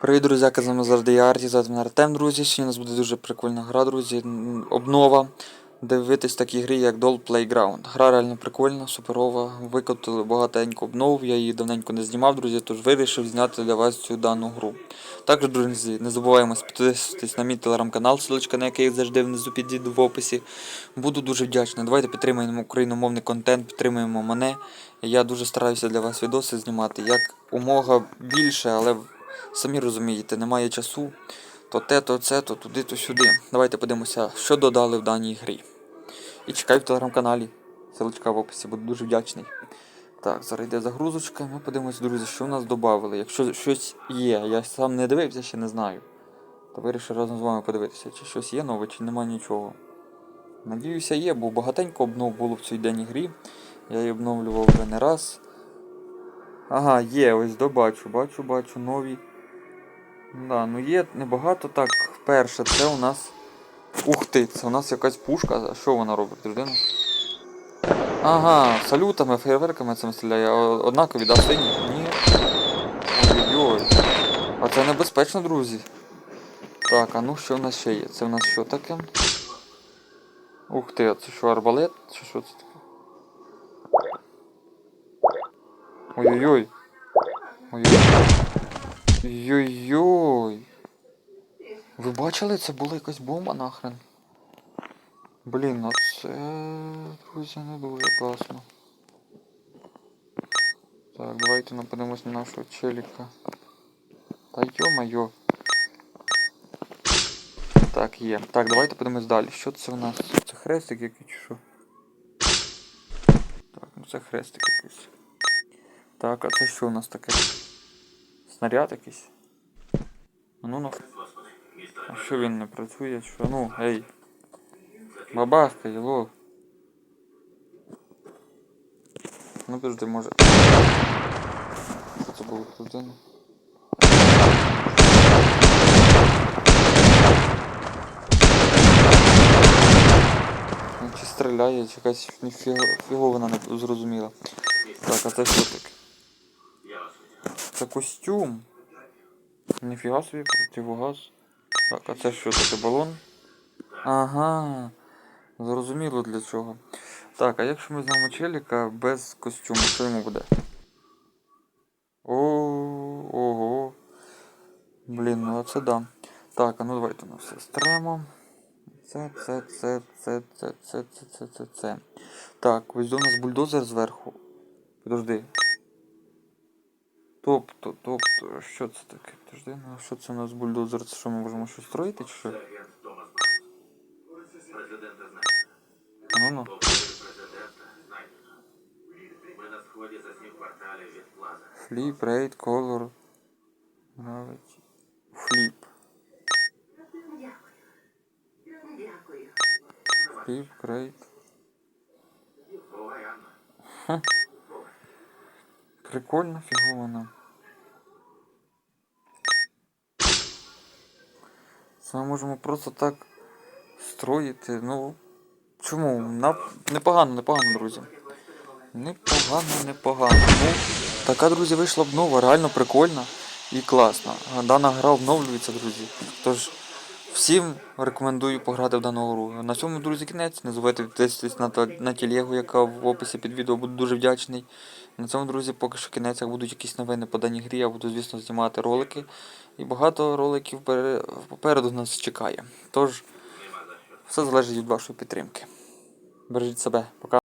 Привіт, друзяки, з вами завжди я Арті, звати Артем, друзі. Сьогодні у нас буде дуже прикольна гра, друзі. Обнова. Дивитись такі грі, як Doll Playground. Гра реально прикольна, суперова. Викотили багатенько обнов. Я її давненько не знімав, друзі, тож вирішив зняти для вас цю дану гру. Також, друзі, не забуваємо підписуватись на мій телеграм-канал, ссылочка на який завжди внизу під в описі. Буду дуже вдячний. Давайте підтримуємо україномовний контент, підтримуємо мене. Я дуже стараюся для вас відоси знімати. Як умога більше, але самі розумієте, немає часу. То те, то це, то туди, то сюди. Давайте подивимося, що додали в даній грі. І чекаю в телеграм-каналі. Ссылочка в описі, буду дуже вдячний. Так, зараз йде загрузочка. Ми подивимося, друзі, що в нас додали. Якщо щось є, я сам не дивився, ще не знаю. То вирішив разом з вами подивитися, чи щось є нове, чи нема нічого. Надіюся, є, бо багатенько обнов було в цій денній грі. Я її обновлював вже не раз. Ага, є, ось добачу, бачу, бачу, нові. Да, ну є небагато. Так, перше, це у нас. Ух ти, це у нас якась пушка. А що вона робить, людина? Ага, салютами, фейерверками цим стріляє. Однакові, да, сині? Ні. Ой-ой-ой. А це небезпечно, друзі. Так, а ну що в нас ще є? Це в нас що таке? Ух ти, а це що, арбалет? Чи що це таке? Ой-ой-ой. Ой-ой. Йой-йой. Ви бачили, це була якась бомба нахрен. Блін, ну це, друзі, не дуже класно. Так, давайте подивимось на нашого челіка. Та йо-майо. Так, є. Так, давайте подивимось далі. Що це у нас? Це хрестик який чи що? Так, ну це хрестик якийсь. Так, а це що у нас таке? Снаряд якийсь? Ну ну. А що він не працює? Що? Ну, ей. Бабахка, його. Ну подожди, може. Що це було людина? Він чи стріляє, чи якась фіговина не зрозуміла. Так, а це що таке? Це костюм. Ніфіга собі противогаз. Так, а це що таке балон? Ага. Зрозуміло для чого. Так, а якщо ми знаємо челіка без костюму, що йому буде? О, ого. Блін, ну це да. Так, а ну давайте на все стремо. Це, це, це, це, це, це, це, це, це, це. Так, ось до нас бульдозер зверху. Подожди. Тобто, тобто, що це таке? Подожди, ну що це у нас бульдозер? Це що ми можемо щось строїти чи що? Ну ну. Ми на сході за сім кварталів від плаза. Flip, rate, Це ми можемо просто так строїти. Ну. Чому? На... Непогано, непогано, друзі. Непогано, непогано. Ну, така, друзі, вийшла обнова, реально прикольна і класна. Дана гра обновлюється, друзі. Тож всім рекомендую пограти в дану гру. На цьому, друзі, кінець. Не забувайте підписуватись на, на телегу, яка в описі під відео, буду дуже вдячний. На цьому, друзі, поки що кінець, як будуть якісь новини по даній грі, я буду, звісно, знімати ролики. І багато роликів пере- попереду нас чекає. Тож, все залежить від вашої підтримки. Бережіть себе. Пока.